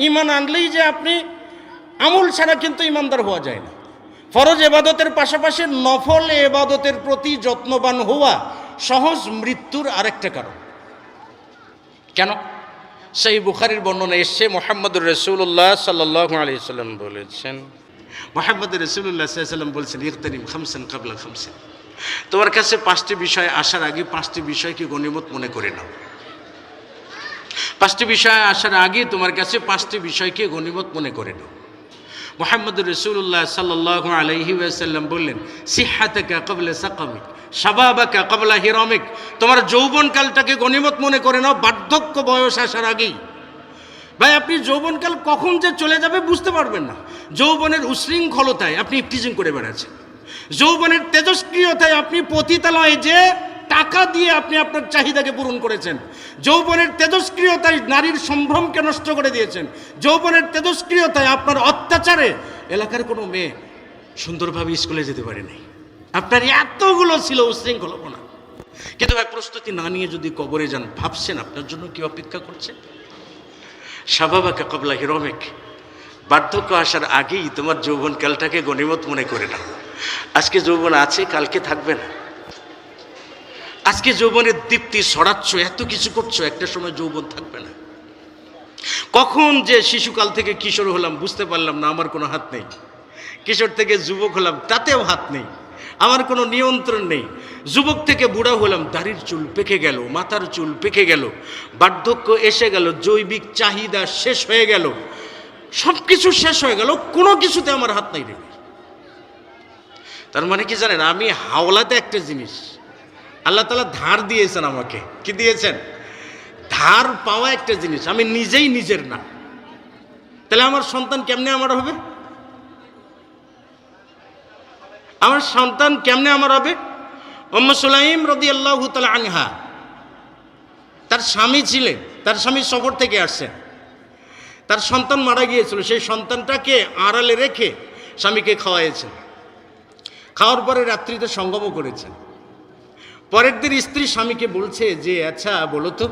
ইমান আনলেই যে আপনি আমল ছাড়া কিন্তু ইমানদার হওয়া যায় না। ফরজ এবাদতের পাশাপাশি নফল এবাদতের প্রতি যত্নবান হওয়া সহজ মৃত্যুর আরেকটা কারণ। কেন? সেই বুখারির বর্ণনা এসছে, মোহাম্মদুর রসুল্লাহ সাল্লাহ আলি সাল্লাম বলেছেন। মোহাম্মদ রসুল্লাহ সাল্লাম বলছেন ইকতানিম খামসেন কাবলা খামসেন। তোমার কাছে পাঁচটি বিষয় আসার আগে পাঁচটি বিষয়কে গণিমত মনে করে নাও। পাঁচটি বিষয় আসার আগে তোমার কাছে পাঁচটি বিষয়কে গণিমত মনে করে নাও। মোহাম্মদ রসুল্লাহ সাল্লাহ আলহি আসাল্লাম বললেন, সিহাতাকা কবলে সাকামিক সাবাবাকা কবলা হিরমিক। তোমার যৌবনকালটাকে গণিমত মনে করে নাও, বার্ধক্য বয়স আসার আগেই। ভাই, আপনি যৌবনকাল কখন যে চলে যাবে বুঝতে পারবেন না। যৌবনের উশৃঙ্খলতায় আপনি ইফটিজিং করে বেড়াচ্ছেন। যৌবনের তেজস্ক্রিয়তায় আপনি পতিতালয়ে যে টাকা দিয়ে আপনি আপনার চাহিদাকে পূরণ করেছেন। যৌবনের তেজস্ক্রিয়তায় নারীর সম্ভ্রমকে নষ্ট করে দিয়েছেন। যৌবনের তেজস্ক্রিয়তায় আপনার অত্যাচারে এলাকার কোনো মেয়ে সুন্দরভাবে স্কুলে যেতে পারেনি আপনার এতগুলো ছিল উশৃঙ্খলপনা। কিন্তু ভাই, প্রস্তুতি না নিয়ে যদি কবরে যান, ভাবছেন আপনার জন্য কি অপেক্ষা করছে? স্বাভাবিক কবলা হিরমেক। বার্ধক্য আসার আগেই তোমার যৌবনকালটাকে গণিমত মনে করে নাও। আজকে যৌবন আছে, কালকে থাকবে না। আজকে যৌবনের দীপ্তি ছড়াচ্ছ এত কিছু করছ, একটা সময় যৌবন থাকবে না। কখন যে শিশুকাল থেকে কিশোর হলাম, বুঝতে পারলাম না, আমার কোনো হাত নেই। কিশোর থেকে যুবক হলাম, তাতেও হাত নেই। আমার কোনো নিয়ন্ত্রণ নেই। যুবক থেকে বুড়া হলাম, দাড়ির চুল পেকে গেল, মাথার চুল পেকে গেল, বার্ধক্য এসে গেল, জৈবিক চাহিদা শেষ হয়ে গেল। সব কিছু শেষ হয়ে গেল, কোনো কিছুতে আমার হাত নাই রে। তার মানে কি জানেন, আমি হাওলাতে একটা জিনিস আল্লাহ তালা ধার দিয়েছেন আমাকে। কি দিয়েছেন? ধার পাওয়া একটা জিনিস, আমি নিজেই নিজের না। তাহলে আমার সন্তান কেমনে আমার হবে? আমার সন্তান কেমনে আমার হবে? অম্ম সুলাইম রদি আল্লাহ তালা আনহা, তার স্বামী ছিলেন, তার স্বামী সফর থেকে আসছেন তার সন্তান মারা গিয়েছিল, সেই সন্তানটাকে আড়ালে রেখে স্বামীকে খাওয়াইয়েছেন। খাওয়ার পরে রাত্রিতে সঙ্গমও করেছেন। পরের দিন স্ত্রী স্বামীকে বলছে যে আচ্ছা বলো তো।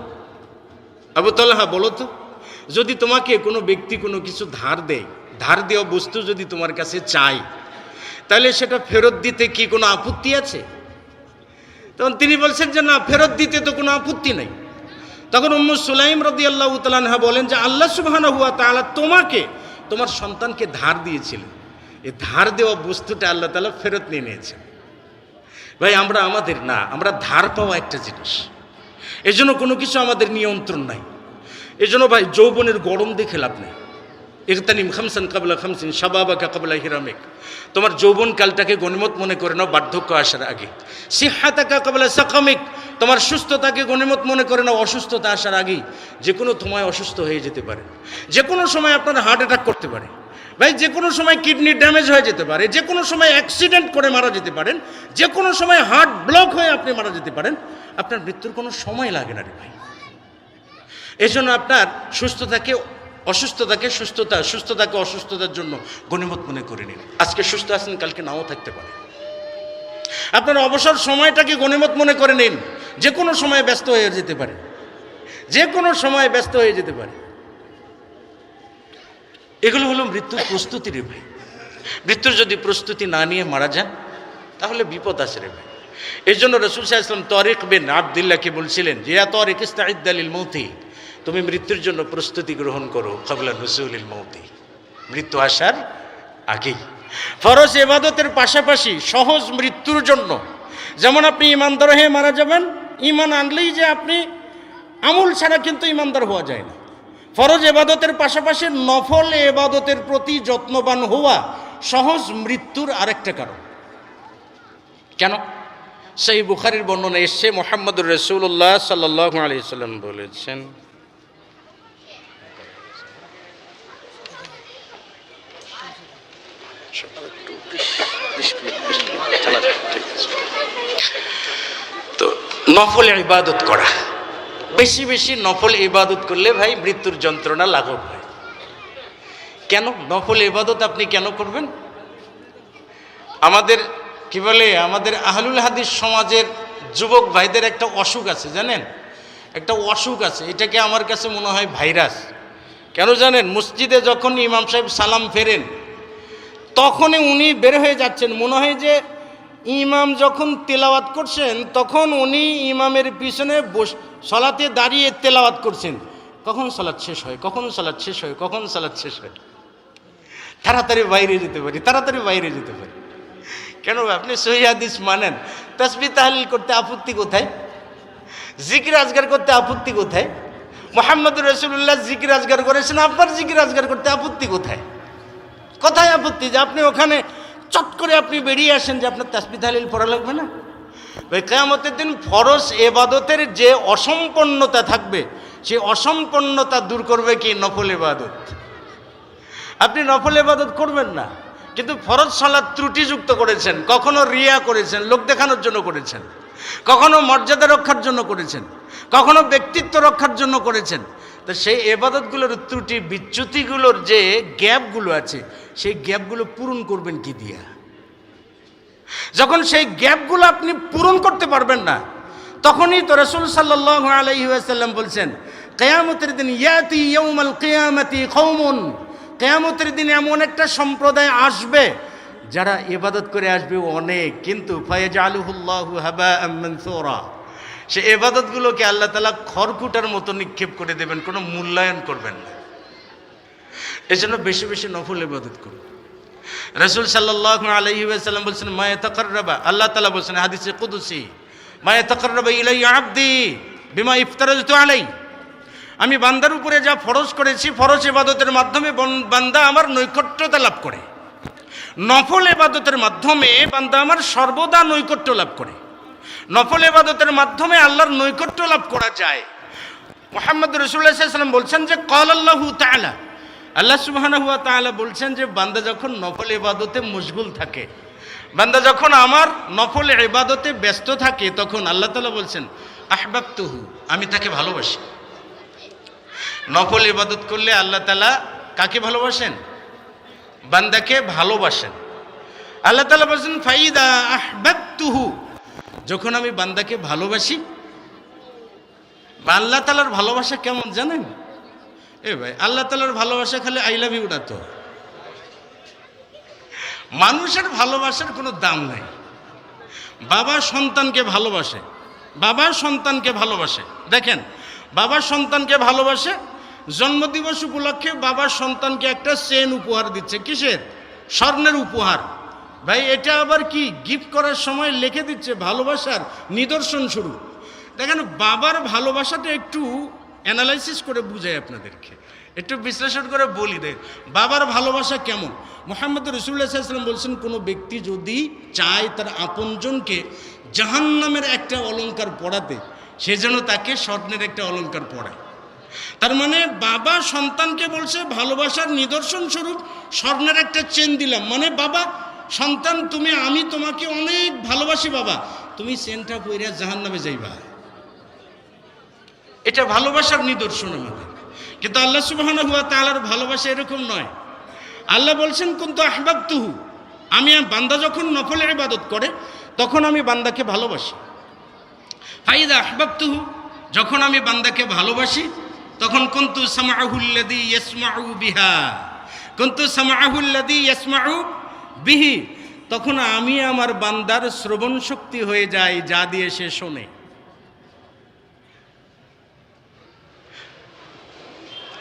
আবু তাল্লাহা বলো তো। যদি তোমাকে কোনো ব্যক্তি কোনো কিছু ধার দেয়, ধার দেওয়া বস্তু যদি তোমার কাছে চাই তাহলে সেটা ফেরত দিতে কি কোনো আপত্তি আছে? তখন তিনি বলছেন যে, না, ফেরত দিতে তো কোনো আপত্তি নেই। তখন উম্মু সুলাইম রদি আল্লাহ তালানহা বলেন যে, আল্লাহ সুবাহানা হুয়া তাআলা তোমাকে, তোমার সন্তানকে ধার দিয়েছিলেন। এই ধার দেওয়া বস্তুটা আল্লাহ তালা ফেরত নিয়ে নিয়েছেন। ভাই, আমরা আমাদের না, আমরা ধার পাওয়া একটা জিনিস। এজন্য কোনো কিছু আমাদের নিয়ন্ত্রণ নাই। এজন্য ভাই, যৌবনের গরম দেখে লাভ নেই। ইকতানিম খামসান কাবলা খামসিন সাবাবাকা কাবলা হিরামেক। তোমার যৌবনকালটাকে গণিমত মনে করে নাও, বার্ধক্য আসার আগে। সিহাতাকা কাবলা সাকামিক। তোমার সুস্থতাকে গণিমত মনে করে নাও, অসুস্থতা আসার আগেই যে কোনো সময় অসুস্থ হয়ে যেতে পারে। যে কোনো সময় আপনার হার্ট অ্যাটাক করতে পারে। ভাই, যে কোনো সময় কিডনি ড্যামেজ হয়ে যেতে পারে, যে কোনো সময় অ্যাক্সিডেন্ট করে মারা যেতে পারেন, যে কোনো সময় হার্ট ব্লক হয়ে আপনি মারা যেতে পারেন, আপনার মৃত্যুর কোনো সময় লাগে না রে ভাই। এই জন্য আপনার সুস্থতাকে, অসুস্থতাকে সুস্থতা, সুস্থতাকে অসুস্থতার জন্য গণিমত মনে করে নিন। আজকে সুস্থ আছেন, কালকে নাও থাকতে পারে। আপনার অবসর সময়টাকে গণিমত মনে করে নিন। যে কোনো সময় ব্যস্ত হয়ে যেতে পারে। যে কোনো সময় ব্যস্ত হয়ে যেতে পারে। এগুলো হলো মৃত্যুর প্রস্তুতি রে ভাই। মৃত্যুর যদি প্রস্তুতি না নিয়ে মারা যান, তাহলে বিপদ আছে রে ভাই। এই জন্য রসুল সাহা ইসলাম তরিক বিন আবদুল্লাহকে বলছিলেন, যে ইয়া তরিক ইস্তাহিদ্দালিল মৌতি, তুমি মৃত্যুর জন্য প্রস্তুতি গ্রহণ করো কবলা নসুলিল মৌতি। মৃত্যু আসার আগেই। ফরজ এবাদতের পাশাপাশি সহজ মৃত্যুর জন্য, যেমন আপনি ইমানদার হয়ে মারা যাবেন ইমান আনলেই যে আপনি আমল ছাড়া কিন্তু ইমানদার হওয়া যায় না। ফরজ এবাদতের পাশাপাশি নফল এবাদতের প্রতি যত্নবান হওয়া সহজ মৃত্যুর আরেকটা কারণ। কেন? সেই বুখারির বর্ণনা এসছে, মোহাম্মদুর রসুল্লাহ সাল্লাম বলেছেন, তো নফল ইবাদত করা। বেশি বেশি নফল ইবাদত করলে ভাই মৃত্যুর যন্ত্রণা লাঘব হয়। কেন? নফল ইবাদত আপনি কেন করবেন? আমাদের, কি বলে, আমাদের আহলুল হাদিস সমাজের যুবক ভাইদের একটা অসুখ আছে, জানেন? একটা অসুখ আছে, এটাকে আমার কাছে মনে হয় ভাইরাস। কেন জানেন? মসজিদে যখন ইমাম সাহেব সালাম ফেরেন, তখনই উনি বের হয়ে যাচ্ছেন। মনে হয় যে ইমাম যখন তেলাওয়াত করছেন, তখন উনি ইমামের পিছনে বস, সলাতে দাঁড়িয়ে তেলাওয়াত করছেন। কখন সালাদ শেষ হয়? কখন সালাদ শেষ হয়? কখন সালাদ শেষ হয়? তাড়াতাড়ি বাইরে যেতে পারি, তাড়াতাড়ি বাইরে যেতে পারি। কেন আপনি সহিদিস মানেন। তসবি তাহলিল করতে আপত্তি কোথায়? জিকির আজগার করতে আপত্তি কোথায়? মোহাম্মদ রসুল্লাহ জিকির আজগার করেছেন, আপনার জিকির আজগার করতে আপত্তি কোথায়? কোথায় আপত্তি যে আপনি ওখানে চট করে আপনি বেরিয়ে আসেন যে আপনার তাসবি তাহলিল পড়া লাগবে না? ওই কেয়ামতের দিন ফরজ এবাদতের যে অসম্পন্নতা থাকবে, সে অসম্পন্নতা দূর করবে কি নফল এবাদত? আপনি নফল এবাদত করবেন না, কিন্তু ফরজ সালাদ ত্রুটিযুক্ত করেছেন, কখনো রিয়া করেছেন, লোক দেখানোর জন্য করেছেন, কখনো মর্যাদা রক্ষার জন্য করেছেন, কখনো ব্যক্তিত্ব রক্ষার জন্য করেছেন তো সেই এবাদতগুলোর ত্রুটি, বিচ্যুতিগুলোর যে গ্যাপগুলো আছে, সেই গ্যাপগুলো পূরণ করবেন কি দিয়া? যখন সেই গ্যাপগুলো আপনি পূরণ করতে পারবেন না, তখনই তো রসুল সাল্লাহ বলছেন, কেয়ামতের দিন ইয়াতি ইয়ৌমাল কেয়ামতি কৌমন কেয়ামতের দিন এমন একটা সম্প্রদায় আসবে, যারা ইবাদত করে আসবে অনেক, কিন্তু ফয়েজ আলুহুল্লাহু হাবা মনসোরা। সে এবাদতগুলোকে আল্লাহ তালা খড়কুটার মতো নিক্ষেপ করে দেবেন, কোনো মূল্যায়ন করবেন না। এজন্য বেশি বেশি নফল ইবাদত করুন। রসুল সাল্লাহ আলহি সাল্লাম বলছেন মায়ে তকর্রবা আল্লাহ তালা বলছেন, হাদিসে কুদুসি মায়ে তকর্রবা ইলাই আব্দি বিমা ইফতারজ আলাই। আমি বান্দার উপরে যা ফরজ করেছি, ফরজ এবাদতের মাধ্যমে বন- বান্দা আমার নৈকট্যতা লাভ করে। নফল এবাদতের মাধ্যমে বান্দা আমার সর্বদা নৈকট্য লাভ করে। নফল এবাদতের মাধ্যমে আল্লাহর নৈকট্য লাভ করা যায়। মোহাম্মদ রসুল্লাহাম বলছেন যে কল আল্লাহ তালা আল্লাহ সুবাহানা হুয়া তালা বলছেন যে, বান্দা যখন নফল এবাদতে মশগুল থাকে, বান্দা যখন আমার নফল এবাদতে ব্যস্ত থাকে, তখন আল্লাহ তালা বলছেন আহবাব তুহু আমি তাকে ভালোবাসি। নফল ইবাদত করলে আল্লাহ তালা কাকে ভালোবাসেন? বান্দাকে ভালোবাসেন। আল্লাহ তালা বলছেন, ফাইদা আহবাব তুহু যখন আমি বান্দাকে ভালোবাসি, আল্লাহ তালার ভালোবাসা কেমন জানেন? এ ভাই, আল্লাহ তালার ভালোবাসা খালি আই লাভ ইউ না তো মানুষের ভালোবাসার কোনো দাম নাই। বাবা সন্তানকে ভালোবাসে, বাবা সন্তানকে ভালোবাসে। দেখেন, বাবা সন্তানকে ভালোবাসে, জন্মদিবস উপলক্ষে বাবা সন্তানকে একটা চেন উপহার দিচ্ছে। কিসের? স্বর্ণের উপহার। ভাই, এটা আবার কি? গিফট করার সময় লিখে দিচ্ছে, ভালোবাসার নিদর্শন শুরু। দেখেন, বাবার ভালোবাসাটা একটু অ্যানালাইসিস করে বুঝাই আপনাদেরকে। একটু বিশ্লেষণ করে বলি, দেখ, বাবার ভালোবাসা কেমন? মোহাম্মদ রসুল্লাহাম বলছেন, কোনো ব্যক্তি যদি চায় তার আপনজনকে জাহান্নামের একটা অলংকার পড়াতে সে যেন তাকে স্বর্ণের একটা অলংকার পড়ায় তার মানে বাবা সন্তানকে বলছে, ভালোবাসার নিদর্শন স্বরূপ স্বর্ণের একটা চেন দিলাম। মানে বাবা সন্তান, তুমি, আমি তোমাকে অনেক ভালোবাসি বাবা। তুমি চেনটা পইরা জাহান নামে যাইবা। এটা ভালোবাসার নিদর্শন আমাদের। কিন্তু আল্লাহ সুবাহ তালার ভালোবাসা এরকম নয়। আল্লাহ বলছেন, কিন্তু আহবাব তুহু আমি বান্দা যখন নফলের ইবাদত করে, তখন আমি বান্দাকে ভালোবাসি। ফাইদা আহবাব তুহু যখন আমি বান্দাকে ভালোবাসি, তখন কন্তু সামাহুল্লাদি ইয়াসমাউ বিহা। কন্তু সামাহুল্লাদি ইয়াসমাউ বিহি, তখন আমি আমার বান্দার শ্রবণ শক্তি হয়ে যাই যা দিয়ে সে শোনে।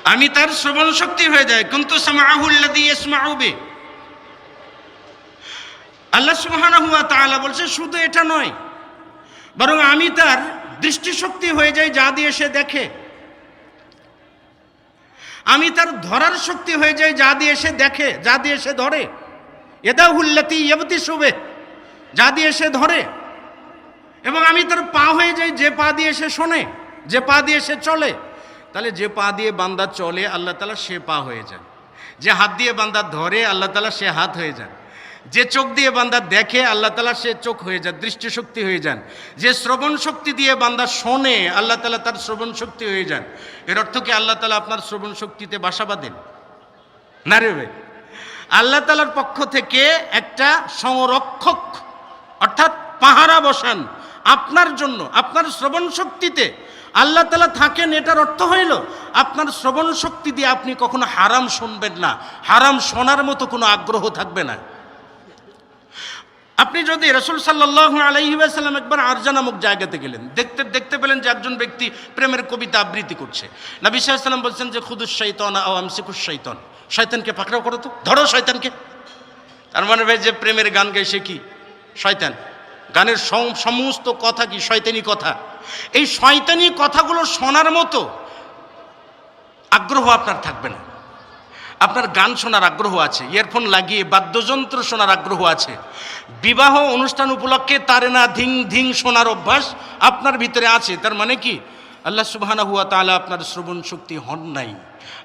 আমি তার শ্রবণ শক্তি হয়ে যায়। কিন্তু সামাহুল্লাদি ইয়াসমাউ বি আল্লাহ সুবহানাহু ওয়া তাআলা বলছে, শুধু এটা নয়, বরং আমি তার দৃষ্টিশক্তি হয়ে যাই যা দিয়ে সে দেখে। আমি তার ধরার শক্তি হয়ে যাই যা দিয়ে সে দেখে, যা দিয়ে সে ধরে। এদা হুল্লাতি ইয়বতি শুবে যা দিয়ে সে ধরে। এবং আমি তার পা হয়ে যাই, যে পা দিয়ে সে শোনে, যে পা দিয়ে সে চলে। তাহলে যে পা দিয়ে বান্দা চলে, আল্লাহ তালা সে পা হয়ে যায় যে হাত দিয়ে বান্দা ধরে, আল্লাহ তালা সে হাত হয়ে যায় যে চোখ দিয়ে বান্দা দেখে, আল্লাহ তালা সে চোখ হয়ে যায় দৃষ্টিশক্তি হয়ে যান। যে শ্রবণ শক্তি দিয়ে বান্দা শোনে, আল্লাহ তালা তার শ্রবণ শক্তি হয়ে যান। এর অর্থ কি? আল্লাহ তালা আপনার শ্রবণ শক্তিতে বাসা বাঁধেন। না রে ভাই? আল্লাহ তালার পক্ষ থেকে একটা সংরক্ষক, অর্থাৎ পাহারা বসান আপনার জন্য, আপনার শ্রবণ শক্তিতে। আল্লাহ তালা থাকেন, এটার অর্থ হইল, আপনার শ্রবণ শক্তি দিয়ে আপনি কখনো হারাম শুনবেন না। হারাম শোনার মতো কোনো আগ্রহ থাকবে না। আপনি যদি রসুল সাল্লাহ আলহিবাসাল্লাম একবার আরজা নামক জায়গাতে গেলেন, দেখতে দেখতে পেলেন যে একজন ব্যক্তি প্রেমের কবিতা আবৃত্তি করছে। নবী সাল্লাম বলছেন যে, খুদুস শৈতন ও আমসিকুস শৈতন শয়তানকে পাকড়াও করো তো, ধরো শয়তানকে। তার মানে ভাই, যে প্রেমের গান গাই সে কি? শয়তান। গানের সম- সমস্ত কথা কি? শয়তানি কথা। এই শয়তানি কথাগুলো শোনার মতো আগ্রহ আপনার থাকবে না। আপনার গান শোনার আগ্রহ আছে ইয়ারফোন লাগিয়ে বাদ্যযন্ত্র শোনার আগ্রহ আছে, বিবাহ অনুষ্ঠান উপলক্ষে তারে না ধিং ধিং শোনার অভ্যাস আপনার ভিতরে আছে, তার মানে কি? আল্লাহ সুবাহানা হুয়া তাআলা আপনার শ্রবণ শক্তি হন নাই,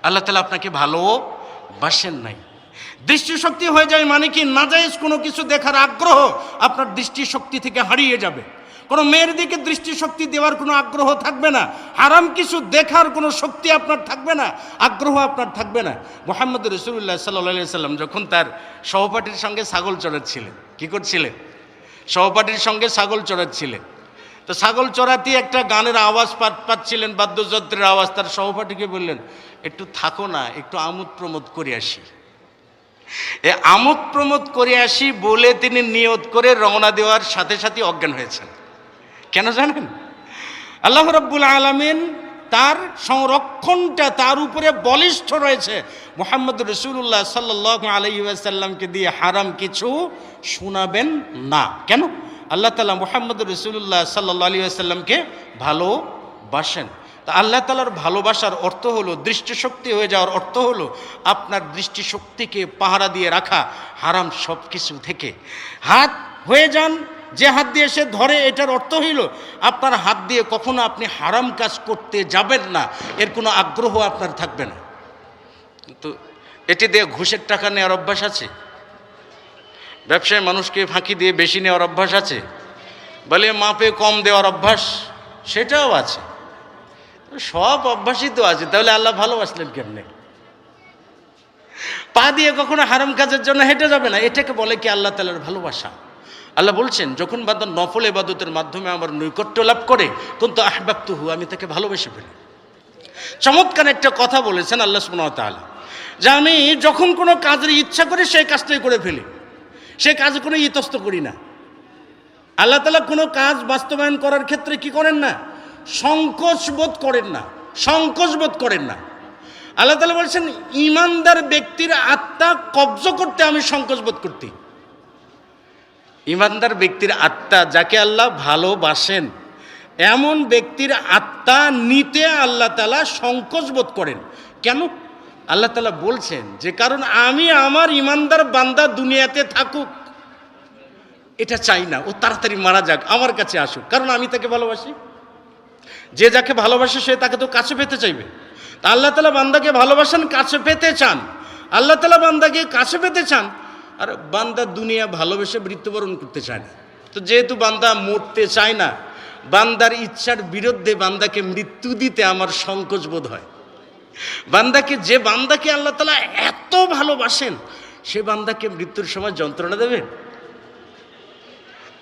আল্লাহ তালা আপনাকে ভালো বাসেন নাই। দৃষ্টিশক্তি হয়ে যায় মানে কি? নাজায়েজ কোনো কিছু দেখার আগ্রহ আপনার দৃষ্টিশক্তি থেকে হারিয়ে যাবে। কোনো মেয়ের দিকে দৃষ্টিশক্তি দেওয়ার কোনো আগ্রহ থাকবে না। হারাম কিছু দেখার কোনো শক্তি আপনার থাকবে না, আগ্রহ আপনার থাকবে না। মোহাম্মদ রসুল্লাহ সাল্লাহ সাল্লাম যখন তার সহপাঠীর সঙ্গে ছাগল চড়াচ্ছিলেন, কী করছিলেন? সহপাঠীর সঙ্গে ছাগল চড়াচ্ছিলেন। তো ছাগল চড়াতে একটা গানের আওয়াজ পাচ্ছিলেন, বাদ্যযন্ত্রের আওয়াজ। তার সহপাঠীকে বললেন, একটু থাকো না, একটু আমোদ প্রমোদ করে আসি। এ আমোদ প্রমোদ করে আসি বলে তিনি নিয়ত করে রওনা দেওয়ার সাথে সাথে অজ্ঞান হয়েছেন। কেন জানেন? আল্লাহ রব্বুল আলমিন তার সংরক্ষণটা তার উপরে বলিষ্ঠ রয়েছে। মোহাম্মদ রসুল্লাহ সাল্লাহ আলহিসাল্লামকে দিয়ে হারাম কিছু শোনাবেন না। কেন? আল্লাহ তালা মোহাম্মদ রসুল্লাহ সাল্লাহ আলী আসাল্লামকে ভালোবাসেন। তা আল্লাহ তালার ভালোবাসার অর্থ হলো, দৃষ্টিশক্তি হয়ে যাওয়ার অর্থ হলো, আপনার দৃষ্টিশক্তিকে পাহারা দিয়ে রাখা হারাম সব কিছু থেকে। হাত হয়ে যান যে হাত দিয়ে সে ধরে, এটার অর্থ হইল, আপনার হাত দিয়ে কখনো আপনি হারাম কাজ করতে যাবেন না, এর কোনো আগ্রহ আপনার থাকবে না। কিন্তু এটি দিয়ে ঘুষের টাকা নেওয়ার অভ্যাস আছে? ব্যবসায় মানুষকে ফাঁকি দিয়ে বেশি নেওয়ার অভ্যাস আছে? বলে মাপে কম দেওয়ার অভ্যাস, সেটাও আছে। সব অভ্যাসই তো আছে, তাহলে আল্লাহ ভালোবাসলেন কেমনে? পা দিয়ে কখনো হারাম কাজের জন্য হেঁটে যাবে না, এটাকে বলে কি আল্লাহ তালার ভালোবাসা? আল্লাহ বলছেন, যখন বান্দা নফল এবাদতের মাধ্যমে আমার নৈকট্য লাভ করে, কিন্তু আহবাক্ত হু আমি তাকে ভালোবেসে ফেলি। চমৎকার একটা কথা বলেছেন আল্লাহ ওয়া যে আমি যখন কোনো কাজের ইচ্ছা করি সেই কাজটাই করে ফেলি সে কাজে কোনো ইতস্ত করি না। আল্লাহ তালা কোনো কাজ বাস্তবায়ন করার ক্ষেত্রে কি করেন না? সংকোচ বোধ করেন না, সংকোচ বোধ করেন না। আল্লাহ তালা বলছেন, ইমানদার ব্যক্তির আত্মা কব্জ করতে আমি সংকোচ বোধ করতি। ইমানদার ব্যক্তির আত্মা যাকে আল্লাহ ভালোবাসেন, এমন ব্যক্তির আত্মা নিতে আল্লাহ তালা সংকোচ বোধ করেন। কেন? আল্লাহ তালা বলছেন, যে কারণ আমি আমার ইমানদার বান্দা দুনিয়াতে থাকুক, এটা চাই না, ও তাড়াতাড়ি মারা যাক, আমার কাছে আসুক, কারণ আমি তাকে ভালোবাসি। যে যাকে ভালোবাসে, সে তাকে তো কাছে পেতে চাইবে। তা আল্লাহ তালা বান্দাকে ভালোবাসেন, কাছে পেতে চান। আল্লাহ তালা বান্দাকে কাছে পেতে চান আর বান্দা দুনিয়া ভালোবেসে মৃত্যুবরণ করতে চায় না। তো যেহেতু বান্দা মরতে চায় না, বান্দার ইচ্ছার বিরুদ্ধে বান্দাকে মৃত্যু দিতে আমার সংকোচ বোধ হয়। বান্দাকে, যে বান্দাকে আল্লাহ তালা এত ভালোবাসেন, সে বান্দাকে মৃত্যুর সময় যন্ত্রণা দেবেন?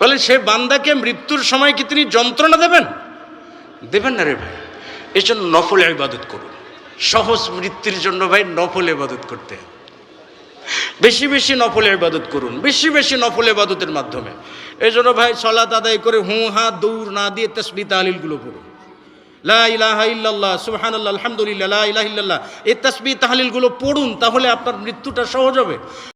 বলে, সে বান্দাকে মৃত্যুর সময় কি তিনি যন্ত্রণা দেবেন? দেবেন না রে ভাই। এই জন্য নফল ইবাদত করুন। সহজ মৃত্যুর জন্য ভাই নফল ইবাদত করতে। বেশি বেশি নফল ইবাদত করুন, বেশি বেশি নফল ইবাদতের মাধ্যমে। এই জন্য ভাই সলাত আদায় করে হুঁ, হা, দৌড় না দিয়ে তসবি তাহলিলগুলো পড়ুন। লা এই তসবি তাহলিলগুলো পড়ুন, তাহলে আপনার মৃত্যুটা সহজ হবে।